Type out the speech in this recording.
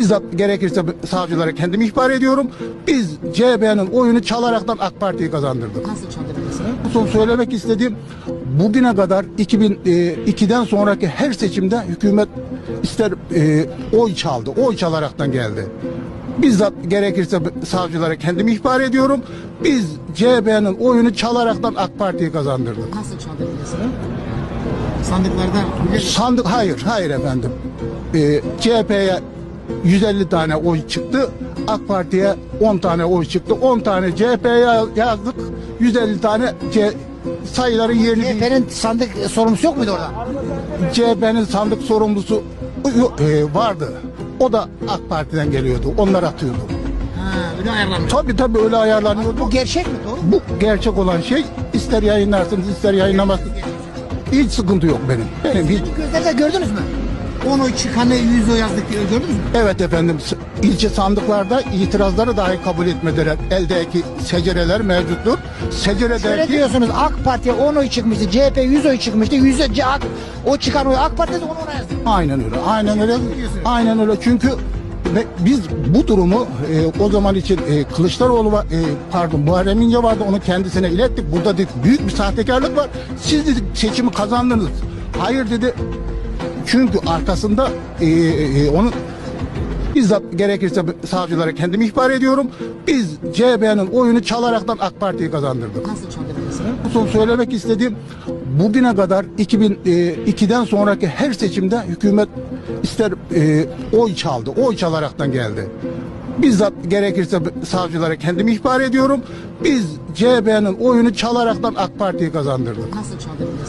Bizzat gerekirse savcılara kendim ihbar ediyorum. Biz CHP'nin oyunu çalaraktan AK Parti'yi kazandırdık. Nasıl çaldırdınız? Son söylemek istediğim bugüne kadar 2002'den sonraki her seçimde hükümet ister e, oy çaldı. Oy çalaraktan geldi. Bizzat gerekirse savcılara kendim ihbar ediyorum. Biz CHP'nin oyunu çalaraktan AK Parti'yi kazandırdık. Nasıl çaldırdınız? Sandıklarda Sandık hayır, hayır efendim. Ee, CHP'ye 150 tane oy çıktı. AK Parti'ye 10 tane oy çıktı. 10 tane CHP'ye yazdık. 150 tane C sayıların yerini. CHP'nin sandık sorumlusu yok muydu orada? CHP'nin sandık sorumlusu e, vardı. O da AK Parti'den geliyordu. Onlar atıyordu. Ha, öyle ayarlanmış. Tabii tabii öyle ayarlanıyordu. Bu gerçek mi doğru? Bu gerçek olan şey ister yayınlarsınız ister yayınlamazsınız. Hiç sıkıntı yok benim. Benim hiç Gözlerde gördünüz mü? 10 oy çıkanı 100 oy yazdık diyor gördünüz mü? Evet efendim ilçe sandıklarda itirazları dahi kabul etmediler. Eldeki secereler mevcuttur. Seceredeki diyorsunuz AK Parti'ye 10 oy çıkmıştı, CHP 100 oy çıkmıştı, 100 oy, AK, o çıkan oy AK Parti'de onu ona yazdı. aynen öyle. Aynen öyle. Aynen öyle. Çünkü ve biz bu durumu e, o zaman için e, Kılıçdaroğlu var, e, pardon Muharrem İnce vardı onu kendisine ilettik. Burada dedik büyük bir sahtekarlık var. Siz dedik seçimi kazandınız. Hayır dedi. Çünkü arkasında e, e, onun Bizzat gerekirse savcılara kendim ihbar ediyorum. Biz CHP'nin oyunu çalaraktan AK Parti'yi kazandırdık. Nasıl çaldırdınız? Son söylemek istediğim bugüne kadar 2002'den sonraki her seçimde hükümet ister e, oy çaldı. Oy çalaraktan geldi. Bizzat gerekirse savcılara kendim ihbar ediyorum. Biz CHP'nin oyunu çalaraktan AK Parti'yi kazandırdık. Nasıl çaldırdınız?